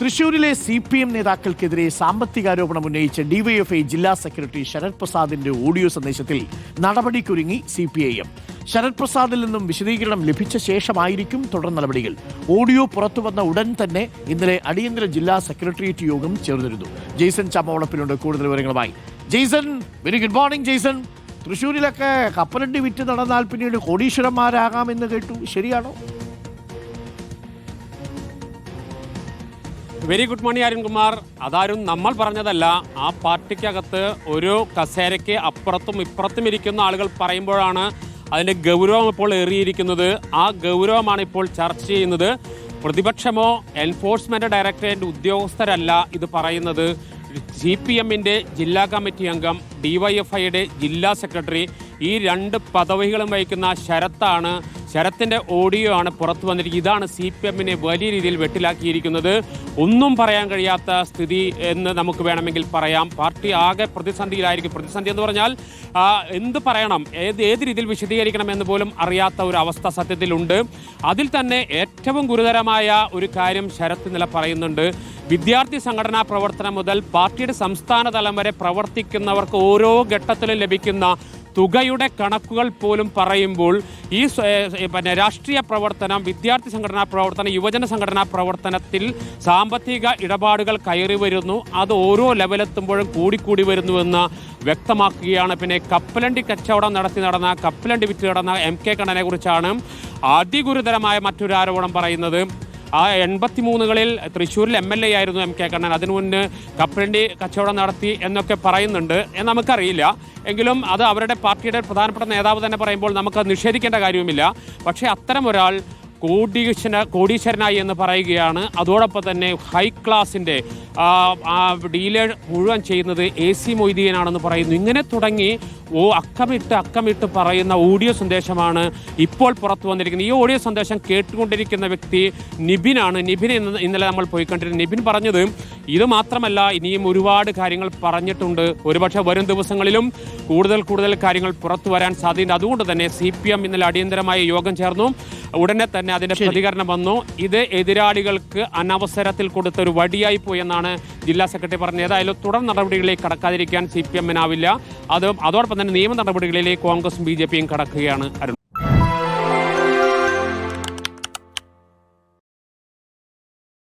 തൃശൂരിലെ C P M നേതാക്കൾക്കെതിരെ സാമ്പത്തികാരോപണം ഉന്നയിച്ച ഡിവൈഎഫ്ഐ ജില്ലാ സെക്രട്ടറി ശരത് പ്രസാദിന്റെ ഓഡിയോ സന്ദേശത്തിൽ നടപടിക്കൊരുങ്ങി C P I M Sharath പ്രസാദിൽ നിന്നും വിശദീകരണം ലഭിച്ച ശേഷമായിരിക്കും തുടർ നടപടികൾ. ഓഡിയോ പുറത്തു വന്ന ഉടൻ തന്നെ ഇന്നലെ അടിയന്തര ജില്ലാ സെക്രട്ടേറിയറ്റ് യോഗം ചേർന്നിരുന്നു. ജെയ്സൺ ചമ്മവളപ്പിലുണ്ട് കൂടുതൽ വിവരങ്ങളുമായി. Jaison very good morning Jaison. തൃശൂരിലൊക്കെ കപ്പലണ്ടി വിറ്റ് നടന്നാൽ പിന്നീട് കോടീശ്വരന്മാരാകാമെന്ന് കേട്ടു. ശരിയാണോ? വെരി ഗുഡ് മോർണിംഗ് അരുൺകുമാർ അതാരും നമ്മൾ പറഞ്ഞതല്ല ആ പാർട്ടിക്കകത്ത് ഒരു കസേരയ്ക്ക് അപ്പുറത്തും ഇപ്പുറത്തും ഇരിക്കുന്ന ആളുകൾ പറയുമ്പോഴാണ് അതിന്റെ ഗൗരവം ഇപ്പോൾ ഏറിയിരിക്കുന്നത്. ആ ഗൗരവമാണ് ഇപ്പോൾ ചർച്ച ചെയ്യുന്നത്. പ്രതിപക്ഷമോ എൻഫോഴ്സ്മെന്റ് ഡയറക്ടറേറ്റ് ഉദ്യോഗസ്ഥരല്ല ഇത് പറയുന്നത്. സി പി എമ്മിന്റെ ജില്ലാ കമ്മിറ്റി അംഗം ഡിവൈഎഫ്ഐയുടെ ജില്ലാ സെക്രട്ടറി ഈ രണ്ട് പദവികളും വഹിക്കുന്ന ശരത്താണ് ശരത്തിന്റെ ഓഡിയോ ആണ് പുറത്തു വന്നിരിക്കുന്നത്. ഇതാണ് സി പി എമ്മിനെ വലിയ രീതിയിൽ വെട്ടിലാക്കിയിരിക്കുന്നത്. ഒന്നും പറയാൻ കഴിയാത്ത സ്ഥിതി എന്ന് നമുക്ക് വേണമെങ്കിൽ പറയാം. പാർട്ടി ആകെ പ്രതിസന്ധിയിലായിരിക്കും. പ്രതിസന്ധി എന്ന് പറഞ്ഞാൽ എന്ത് പറയണം? ഏത് ഏത് രീതിയിൽ വിശദീകരിക്കണം എന്ന് പോലും അറിയാത്ത ഒരു അവസ്ഥ സത്യത്തിലുണ്ട്. അതിൽ തന്നെ ഏറ്റവും ഗുരുതരമായ ഒരു കാര്യം ശരത് നില പറയുന്നുണ്ട്. വിദ്യാർത്ഥി സംഘടനാ പ്രവർത്തനം മുതൽ പാർട്ടിയുടെ സംസ്ഥാന തലം വരെ പ്രവർത്തിക്കുന്നവർക്ക് ഓരോ ഘട്ടത്തിലും ലഭിക്കുന്ന തുകയുടെ കണക്കുകൾ പോലും പറയുമ്പോൾ ഈ പിന്നെ രാഷ്ട്രീയ പ്രവർത്തനം വിദ്യാർത്ഥി സംഘടനാ പ്രവർത്തനം യുവജന സംഘടനാ പ്രവർത്തനത്തിൽ സാമ്പത്തിക ഇടപാടുകൾ കയറി വരുന്നു. അത് ഓരോ ലെവലെത്തുമ്പോഴും കൂടിക്കൂടി വരുന്നുവെന്ന് വ്യക്തമാക്കുകയാണ്. പിന്നെ കപ്പലണ്ടി കച്ചവടം നടത്തി നടന്ന കപ്പലണ്ടി വിറ്റ് നടന്ന എം കെ കണ്ണനെ കുറിച്ചാണ് അതിഗുരുതരമായ മറ്റൊരു ആരോപണം പറയുന്നത്. ആ എൺപത്തി മൂന്നുകളിൽ തൃശ്ശൂരിൽ എം എൽ എ ആയിരുന്നു എം കെ കണ്ണൻ. അതിനു മുന്ന് കപ്പലണ്ടി കച്ചവടം നടത്തി എന്നൊക്കെ പറയുന്നുണ്ട്. നമുക്കറിയില്ല. എങ്കിലും അത് അവരുടെ പാർട്ടിയുടെ പ്രധാനപ്പെട്ട നേതാവ് തന്നെ പറയുമ്പോൾ നമുക്ക് നിഷേധിക്കേണ്ട കാര്യവുമില്ല. പക്ഷേ അത്തരം ഒരാൾ കോടീശ്വര കോടീശ്വരനായി എന്ന് പറയുകയാണ്. അതോടൊപ്പം തന്നെ ഹൈ ക്ലാസിന്റെ ഡീലർ മുഴുവൻ ചെയ്യുന്നത് എ സി മൊയ്തീനാണെന്ന് പറയുന്നു. ഇങ്ങനെ തുടങ്ങി ഓ അക്കമിട്ട് അക്കമിട്ട് പറയുന്ന ഓഡിയോ സന്ദേശമാണ് ഇപ്പോൾ പുറത്തു വന്നിരിക്കുന്നത്. ഈ ഓഡിയോ സന്ദേശം കേട്ടുകൊണ്ടിരിക്കുന്ന വ്യക്തി നിബിനാണ്. നിബിൻ ഇന്നലെ നമ്മൾ പോയി പോയിക്കൊണ്ടിരുന്നത്. നിബിൻ പറഞ്ഞത് ഇത് മാത്രമല്ല ഇനിയും ഒരുപാട് കാര്യങ്ങൾ പറഞ്ഞിട്ടുണ്ട്. ഒരുപക്ഷെ വരും ദിവസങ്ങളിലും കൂടുതൽ കൂടുതൽ കാര്യങ്ങൾ പുറത്തു വരാൻ സാധ്യതയുണ്ട്. അതുകൊണ്ട് തന്നെ സി പി എം ഇന്നലെ അടിയന്തരമായ യോഗം ചേർന്നു. ഉടനെ തന്നെ അതിന്റെ പ്രതികരണം വന്നു. ഇത് എതിരാളികൾക്ക് അനവസരത്തിൽ കൊടുത്ത ഒരു വടിയായി പോയി എന്നാണ് ജില്ലാ സെക്രട്ടറി പറഞ്ഞത്. ഏതായാലും തുടർ നടപടികളിലേക്ക് കടക്കാതിരിക്കാൻ സി പി എമ്മിനാവില്ല അതും അതോടൊപ്പം തന്നെ നിയമ നടപടികളിലേക്ക് കോൺഗ്രസും ബി ജെ പിയും കടക്കുകയാണ് അരുൺ.